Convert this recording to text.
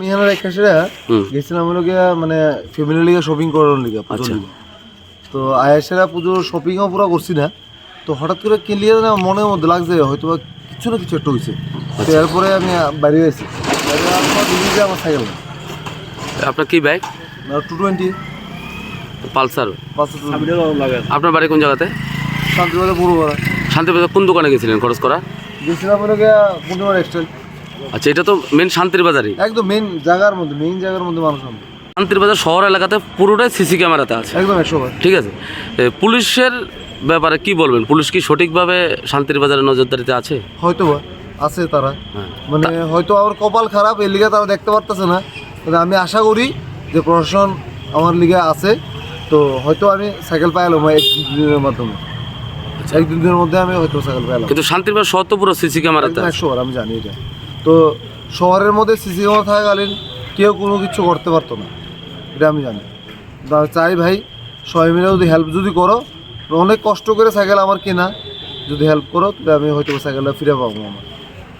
আমি এখানে রেখে সেরা হুম। গেছিলাম হলো গিয়া মানে ফ্যামিলি লিগে শপিং করার লিগে পুজোর আচ্ছা। লিগে। তো আয়াসেরা পুজোর শপিংও পুরো করছি না। তো হঠাৎ করে না মনের মধ্যে লাগছে হয়তো বা কিছু না কিছু একটা হয়েছে আচ্ছা। তো এরপরে আমি বাইরে গেছি আমার সাইকেল আপনার কি বাইক টু টোয়েন্টি পালসার আপনার বাড়ি কোন জায়গাতে? শান্তিবাজার পুরো করা শান্তিবাজার কোন দোকানে গেছিলেন খরচ করা? গেছিলাম হলো গিয়া আচ্ছা এটা তো মেন শান্তির বাজারই। একদম মেন জায়গার মধ্যে মেইন জায়গার মধ্যে মানুষ আমরা শান্তির বাজার শহর এলাকাতে পুরোটাই সিসি ক্যামেরাতে আছে। একদম একশো ঠিক আছে? পুলিশের ব্যাপারে কি বলবেন? পুলিশ কি সঠিকভাবে শান্তির বাজারে নজরদারিতে আছে? হয়তো আছে তারা। হ্যাঁ। মানে হয়তো আমার কপাল খারাপ এর লিগে তারা দেখতে পারতেছে না। আমি আশা করি যে প্রশাসন আমার লিগে আছে। তো হয়তো আমি সাইকেল পাইলাম এক দিনের মাধ্যমে। এক দুই দিনের মধ্যে আমি হয়তো সাইকেল পাইলাম কিন্তু শান্তির বাজার শহর তো পুরো সিসি আছে। একশো আমি জানি এটা। তো শহরের মধ্যে সিসি ক্যামেরা থাকাকালীন কেউ কোনো কিছু করতে পারতো না। এটা আমি জানি। তা চাই ভাই, সবাই মিলে যদি হেল্প যদি করো, অনেক কষ্ট করে সাইকেল আমার কেনা। যদি হেল্প করো, তাহলে আমি হয়তো সাইকেলটা ফিরে পাবো আমার।